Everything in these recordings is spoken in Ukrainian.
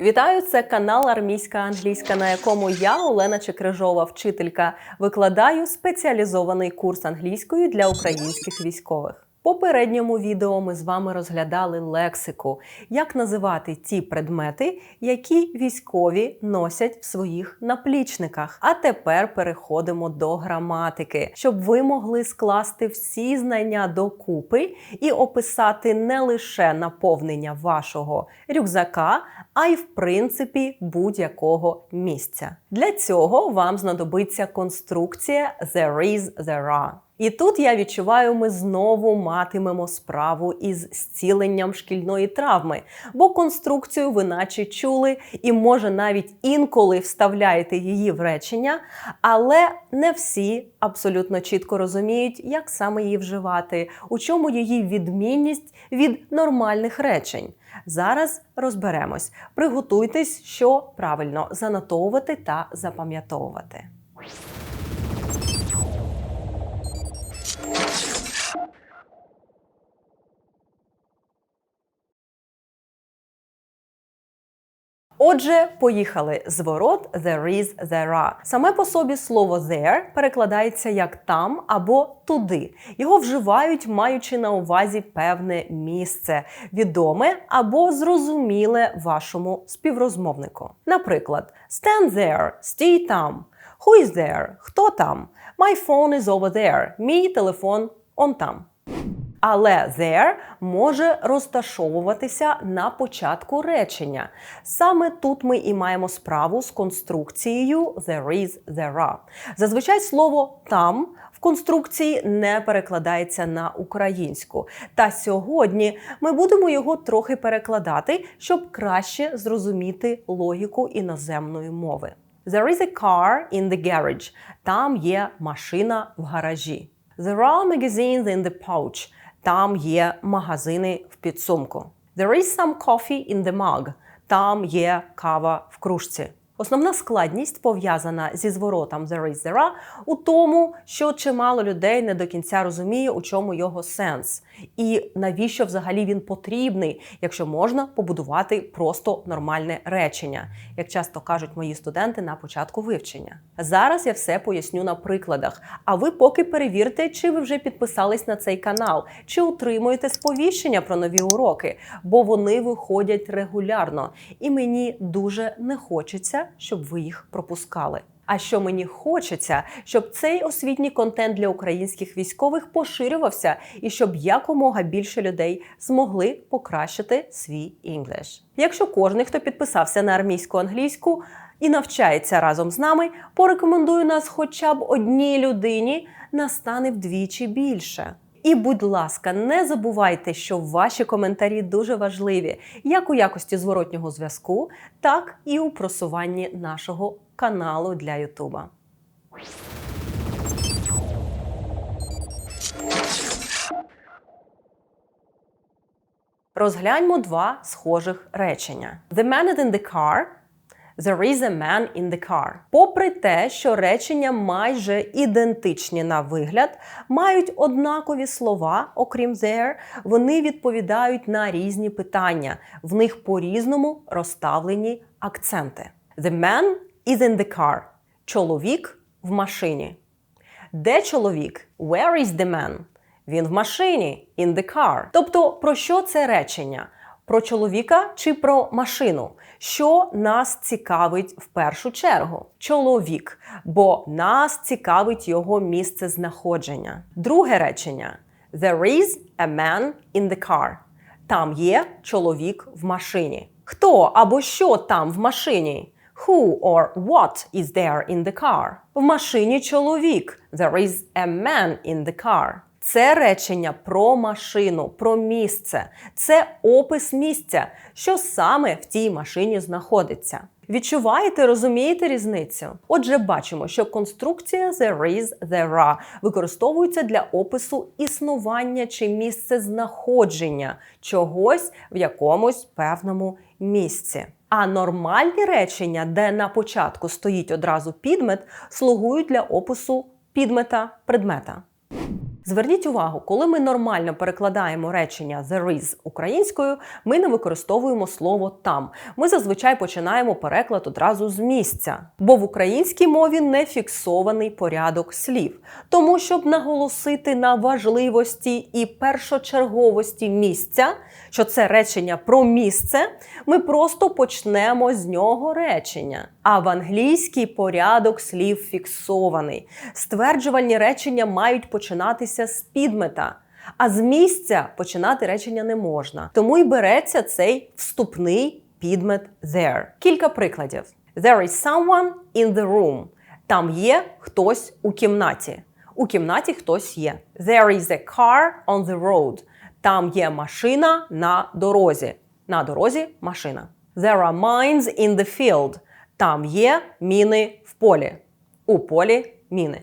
Вітаю! Це канал Армійська англійська, на якому я, Олена Чекрижова, вчителька, викладаю спеціалізований курс англійської для українських військових. Попередньому відео ми з вами розглядали лексику, як називати ті предмети, які військові носять в своїх наплічниках. А тепер переходимо до граматики, щоб ви могли скласти всі знання докупи і описати не лише наповнення вашого рюкзака, а й в принципі будь-якого місця. Для цього вам знадобиться конструкція there is, there are. І тут я відчуваю, ми знову матимемо справу із зціленням шкільної травми, бо конструкцію ви наче чули, і може навіть інколи вставляєте її в речення, але не всі абсолютно чітко розуміють, як саме її вживати, у чому її відмінність від нормальних речень. Зараз розберемось. Приготуйтесь, що правильно занотовувати та запам'ятовувати. Отже, поїхали. Зворот there is, there are. Саме по собі слово there перекладається як там або туди. Його вживають, маючи на увазі певне місце, відоме або зрозуміле вашому співрозмовнику. Наприклад, stand there, стій там. Who is there? Хто там? My phone is over there. Мій телефон он там. Але there може розташовуватися на початку речення. Саме тут ми і маємо справу з конструкцією there is, there are. Зазвичай слово там в конструкції не перекладається на українську. Та сьогодні ми будемо його трохи перекладати, щоб краще зрозуміти логіку іноземної мови. There is a car in the garage. Там є машина в гаражі. There are magazines in the pouch. Там є магазини в підсумку. There is some coffee in the mug. Там є кава в кружці. Основна складність пов'язана зі зворотом there is, there are у тому, що чимало людей не до кінця розуміє, у чому його сенс, і навіщо взагалі він потрібний, якщо можна побудувати просто нормальне речення, як часто кажуть мої студенти на початку вивчення. Зараз я все поясню на прикладах. А ви поки перевірте, чи ви вже підписались на цей канал, чи отримуєте сповіщення про нові уроки, бо вони виходять регулярно, і мені дуже не хочеться щоб ви їх пропускали. А що мені хочеться, щоб цей освітній контент для українських військових поширювався і щоб якомога більше людей змогли покращити свій інглиш. Якщо кожен, хто підписався на армійську англійську і навчається разом з нами, порекомендую нас хоча б одній людині, настане вдвічі більше. І, будь ласка, не забувайте, що ваші коментарі дуже важливі, як у якості зворотнього зв'язку, так і у просуванні нашого каналу для Ютуба. Розгляньмо два схожих речення. The man is in the car There is a man in the car. Попри те, що речення майже ідентичні на вигляд, мають однакові слова, окрім there, вони відповідають на різні питання. В них по-різному розставлені акценти. The man is in the car. Чоловік в машині. Де чоловік? Where is the man? Він в машині. In the car. Тобто, про що це речення? Про чоловіка чи про машину? Що нас цікавить в першу чергу? Чоловік, бо нас цікавить його місце знаходження. Друге речення: There is a man in the car. Там є чоловік в машині. Хто або що там в машині? Who or what is there in the car? В машині чоловік. There is a man in the car. Це речення про машину, про місце, це опис місця, що саме в тій машині знаходиться. Відчуваєте, розумієте різницю? Отже, бачимо, що конструкція there is, there are використовується для опису існування чи місце знаходження чогось в якомусь певному місці. А нормальні речення, де на початку стоїть одразу підмет, слугують для опису підмета предмета. Зверніть увагу, коли ми нормально перекладаємо речення there is українською, ми не використовуємо слово там. Ми зазвичай починаємо переклад одразу з місця, бо в українській мові не фіксований порядок слів. Тому, щоб наголосити на важливості і першочерговості місця, що це речення про місце, ми просто почнемо з нього речення. А в англійській порядок слів фіксований. Стверджувальні речення мають починатися з підмета. А з місця починати речення не можна. Тому й береться цей вступний підмет there. Кілька прикладів: There is someone in the room. Там є хтось у кімнаті. У кімнаті хтось є. There is a car on the road. Там є машина на дорозі. На дорозі машина. There are mines in the field. Там є міни в полі. У полі міни.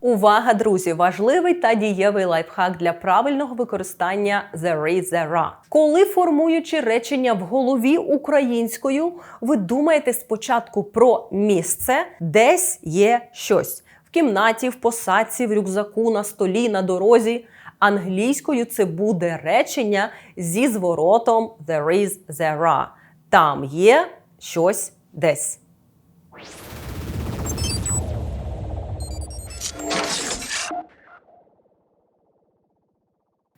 Увага, друзі! Важливий та дієвий лайфхак для правильного використання there is, there are. Коли формуючи речення в голові українською, ви думаєте спочатку про місце, десь є щось в кімнаті, в посадці, в рюкзаку, на столі, на дорозі. Англійською це буде речення зі зворотом there is, there are. Там є щось десь.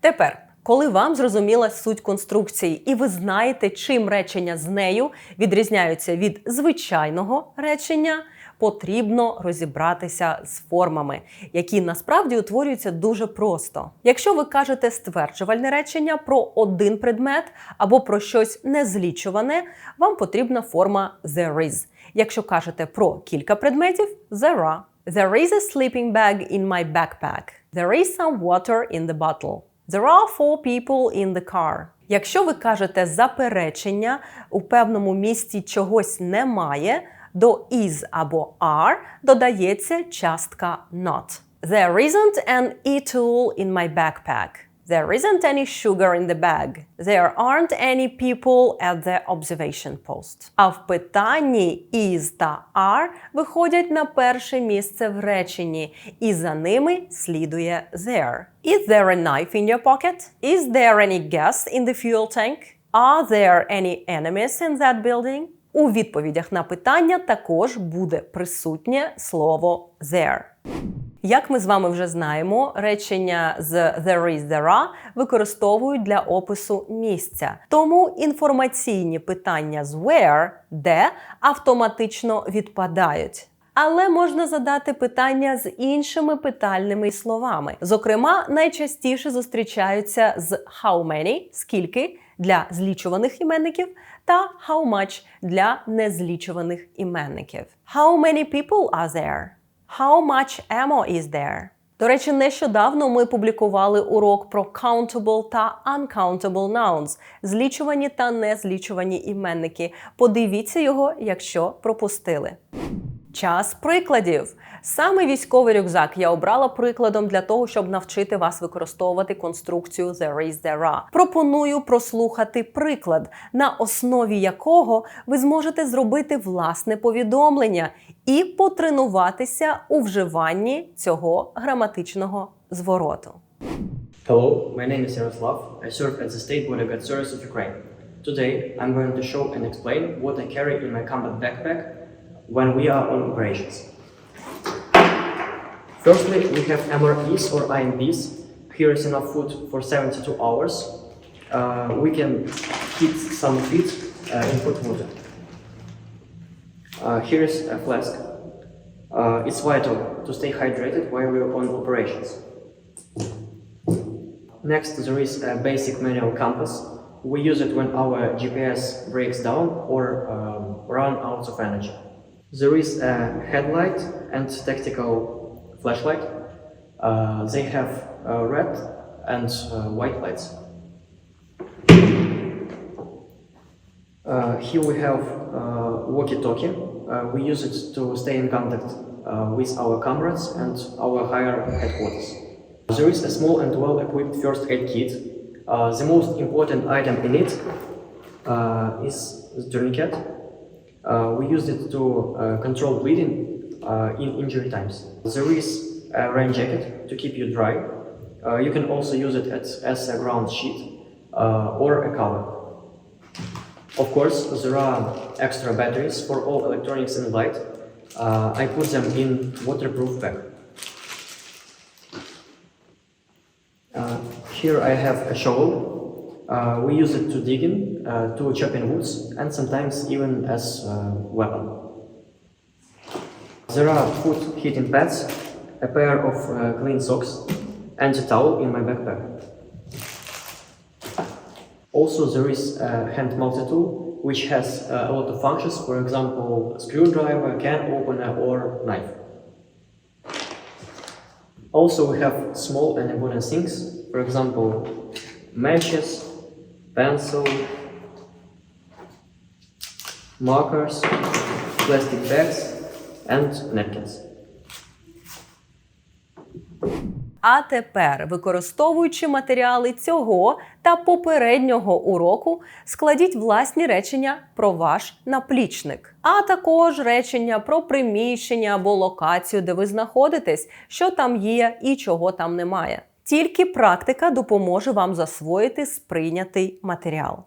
Тепер, коли вам зрозуміла суть конструкції, і ви знаєте, чим речення з нею відрізняються від звичайного речення, потрібно розібратися з формами, які насправді утворюються дуже просто. Якщо ви кажете стверджувальне речення про один предмет або про щось незлічуване, вам потрібна форма there is. Якщо кажете про кілька предметів there are. There is a sleeping bag in my backpack. There is some water in the bottle. There are four people in the car. Якщо ви кажете заперечення у певному місці чогось немає, до is або are додається частка not. There isn't an e-tool in my backpack. There isn't any sugar in the bag. There aren't any people at the observation post. А в питанні is та are виходять на перше місце в реченні, і за ними слідує there. Is there a knife in your pocket? Is there any gas in the fuel tank? Are there any enemies in that building? У відповідях на питання також буде присутнє слово there. Як ми з вами вже знаємо, речення з there is, there are використовують для опису місця. Тому інформаційні питання з where, де автоматично відпадають. Але можна задати питання з іншими питальними словами. Зокрема, найчастіше зустрічаються з how many, скільки для злічуваних іменників, та how much для незлічуваних іменників. How many people are there? How much ammo is there? До речі, нещодавно ми публікували урок про countable та uncountable nouns – злічувані та незлічувані іменники. Подивіться його, якщо пропустили. Час прикладів. Саме військовий рюкзак я обрала прикладом для того, щоб навчити вас використовувати конструкцію there is, there are. Пропоную прослухати приклад, на основі якого ви зможете зробити власне повідомлення і потренуватися у вживанні цього граматичного звороту. Hello, my name is Yaroslav. I serve at the State Border Guard Service of Ukraine. Today, I'm going to show and explain what I carry in my combat backpack when we are on operations. Firstly, we have MREs or INBs. Here is enough food for 72 hours. Uh, we can keep some of it uh, in hot water. Uh, here is a flask. Uh, it's vital to stay hydrated while we're on operations. Next, there is a basic manual compass. We use it when our GPS breaks down or um, run out of energy. There is a headlight and tactical flashlight. Uh, they have uh, red and uh, white lights. Uh, here we have uh, walkie-talkie. Uh, we use it to stay in contact with our comrades and our higher headquarters. There is a small and well-equipped first aid kit. The most important item in it is the tourniquet. Uh, we used it to uh, control bleeding uh, in injury times. There is a rain jacket to keep you dry. You can also use it as, as a ground sheet or a cover. Of course, there are extra batteries for all electronics and light. Uh, I put them in waterproof bag. Uh, here I have a shovel. Uh, we use it to dig in, uh, to chop in woods, and sometimes even as a weapon. There are foot heating pads, a pair of uh, clean socks, and a towel in my backpack. Also, there is a hand multi tool which has uh, a lot of functions, for example, a screwdriver, can opener, or knife. Also, we have small and important things, for example, matches, pencil, markers, plastic bags, and napkins. А тепер, використовуючи матеріали цього та попереднього уроку, складіть власні речення про ваш наплічник, а також речення про приміщення або локацію, де ви знаходитесь, що там є і чого там немає. Тільки практика допоможе вам засвоїти сприйнятий матеріал.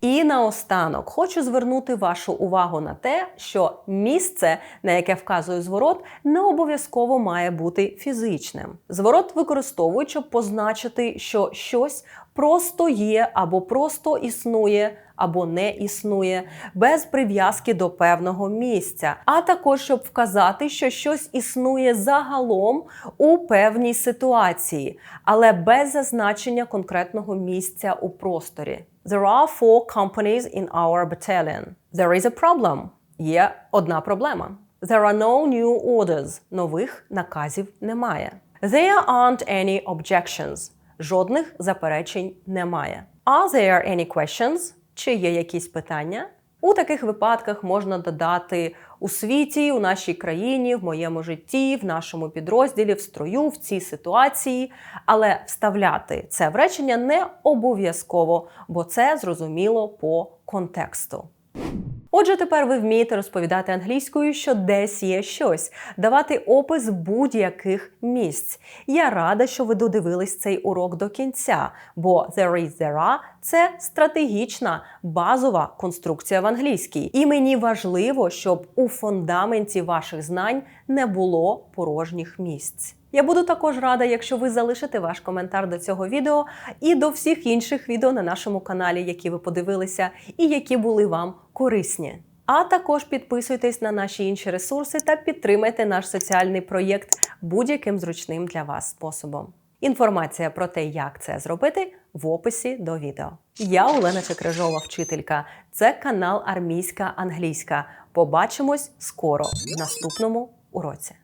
І наостанок хочу звернути вашу увагу на те, що місце, на яке вказує зворот, не обов'язково має бути фізичним. Зворот використовують, щоб позначити, що щось просто є або просто існує. Або не існує без прив'язки до певного місця, а також щоб вказати, що щось існує загалом у певній ситуації, але без зазначення конкретного місця у просторі. There are four companies in our battalion. There is a problem. Є одна проблема. There are no new orders. Нових наказів немає. There aren't any objections. Жодних заперечень немає. Are there any questions? Чи є якісь питання? У таких випадках можна додати у світі, у нашій країні, в моєму житті, в нашому підрозділі, в строю, в цій ситуації. Але вставляти це в речення не обов'язково, бо це зрозуміло по контексту. Отже, тепер ви вмієте розповідати англійською, що десь є щось, давати опис будь-яких місць. Я рада, що ви додивились цей урок до кінця, бо there is there are – це стратегічна базова конструкція в англійській. І мені важливо, щоб у фундаменті ваших знань не було порожніх місць. Я буду також рада, якщо ви залишите ваш коментар до цього відео і до всіх інших відео на нашому каналі, які ви подивилися, і які були вам корисні. А також підписуйтесь на наші інші ресурси та підтримайте наш соціальний проєкт будь-яким зручним для вас способом. Інформація про те, як це зробити, в описі до відео. Я Олена Чекрижова, вчителька. Це канал Армійська англійська. Побачимось скоро в наступному уроці.